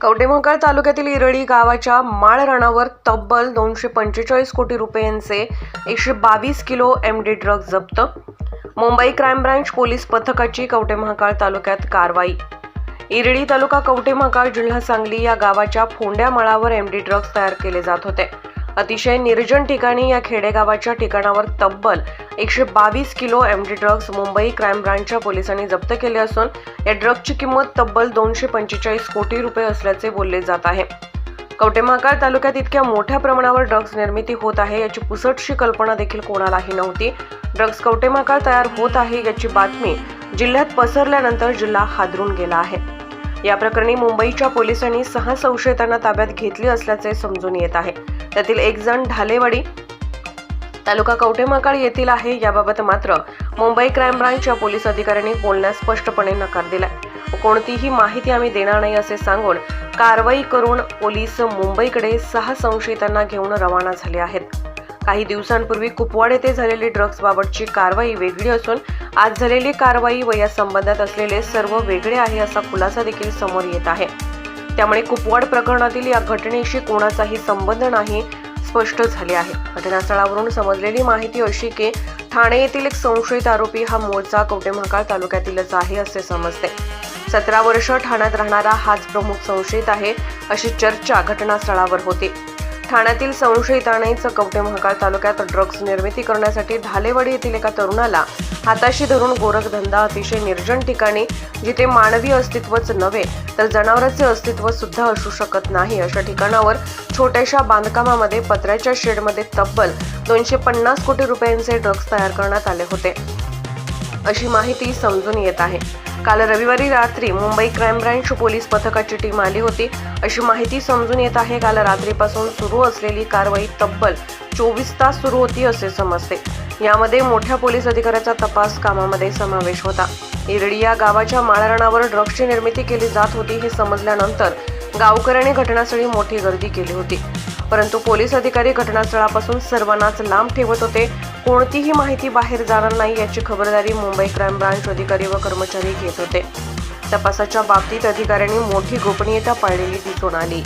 कवटेमहाकाळ तालुक्यातील इरळी गावाच्या माळरणावर तब्बल दोनशे पंचेचाळीस कोटी रुपयांचे एकशे बावीस किलो एम डी ड्रग्ज जप्त. मुंबई क्राईम ब्रँच पोलीस पथकाची कवटेमहाकाळ तालुक्यात कारवाई. इरळी तालुका कवटेमहाकाळ जिल्हा सांगली या गावाच्या फोंड्या मळावर एम डी ड्रग्ज तयार केले जात होते. अतिशय निर्जन ठिकाणी या खेडेगावाच्या ठिकाणावर तब्बल एकशे बावीस kilo M D drugs Mumbai crime ब्रँचच्या पोलिसांनी जप्त केले असून या ड्रग्जची किंमत तब्बल दोनशे पंचेचाळीस कोटी रुपये असल्याचे बोलले जात आहे. कवटेमहाकाळ तालुक्यात इतक्या मोठ्या प्रमाणावर ड्रग्ज निर्मिती होत आहे याची पुसटशी कल्पना देखील कोणालाही नव्हती. ड्रग्ज कवटेमहाकाळ तयार होत आहे याची बातमी जिल्ह्यात पसरल्यानंतर जिल्हा हादरून गेला आहे. या प्रकरणी मुंबईच्या पोलिसांनी सहा संशयितांना ताब्यात घेतली असल्याचे समजून येत आहे. त्यातील एक जण ढालेवाडी तालुका कवठेमहाकाळ येथील आहे. याबाबत मात्र मुंबई क्राईम ब्रांचच्या पोलीस अधिकाऱ्यांनी बोलण्यास स्पष्टपणे नकार दिलाय. कोणतीही माहिती आम्ही देणार नाही असे सांगून कारवाई करून पोलीस मुंबईकडे सहा संशयितांना घेऊन रवाना झाले आहेत. काही दिवसांपूर्वी कुपवाड येथे झालेली ड्रग्सबाबतची कारवाई वेगळी असून आज झालेली कारवाई व या संबंधात असलेले सर्व वेगळे आहे असा खुलासा देखील समोर येत आहे. त्यामुळे कुपवाड प्रकरणातील या घटनेशी कोणाचाही संबंध नाही स्पष्ट झाले आहे. घटनास्थळावरून समजलेली माहिती अशी की ठाणे येथील एक संशयित आरोपी हा मूळचा कवटेमहाकाळ तालुक्यातीलच आहे असे समजते. सतरा वर्ष ठाण्यात राहणारा हाच प्रमुख संशयित आहे अशी चर्चा घटनास्थळावर होती. ठाण्यातील संशयित आणि चकवटे महाकाळ तालुक्यात ड्रग्ज निर्मिती करण्यासाठी ढालेवाडी येथील एका तरुणाला हाताशी धरून गोरखधंदा अतिशय निर्जन ठिकाणी जिथे मानवी अस्तित्वच नव्हे तर जनावरांचे अस्तित्व सुद्धा असू शकत नाही. अशा ठिकाणावर छोट्याशा बांधकामामध्ये पत्र्याच्या शेडमध्ये तब्बल दोनशे पन्नास कोटी रुपयांचे ड्रग्ज तयार करण्यात आले होते. अशी माहिती समजून येत आहे. काल रविवारी रात्री मुंबई क्राईम ब्रँच पोलीस पथकाची टीम आली होती. अशी माहिती समजून येत आहे काल रात्रीपासून सुरू असलेली कारवाई तब्बल चोवीस तास सुरू होती असे समजते. यामध्ये मोठ्या पोलीस अधिकाऱ्याचा तपास कामामध्ये समावेश होता. इरडी या गावाच्या माळराणावर ड्रग्जची निर्मिती केली जात होती हे समजल्यानंतर गावकऱ्यांनी घटनास्थळी मोठी गर्दी केली होती. परंतु पोलीस अधिकारी घटनास्थळापासून सर्वांनाच लांब ठेवत होते. कोणतीही माहिती बाहेर जाणार नाही याची खबरदारी मुंबई क्राईम ब्रांच अधिकारी व कर्मचारी घेत होते. तपासाच्या बाबतीत अधिकाऱ्यांनी मोठी गोपनीयता पाळलेली दिसून आली.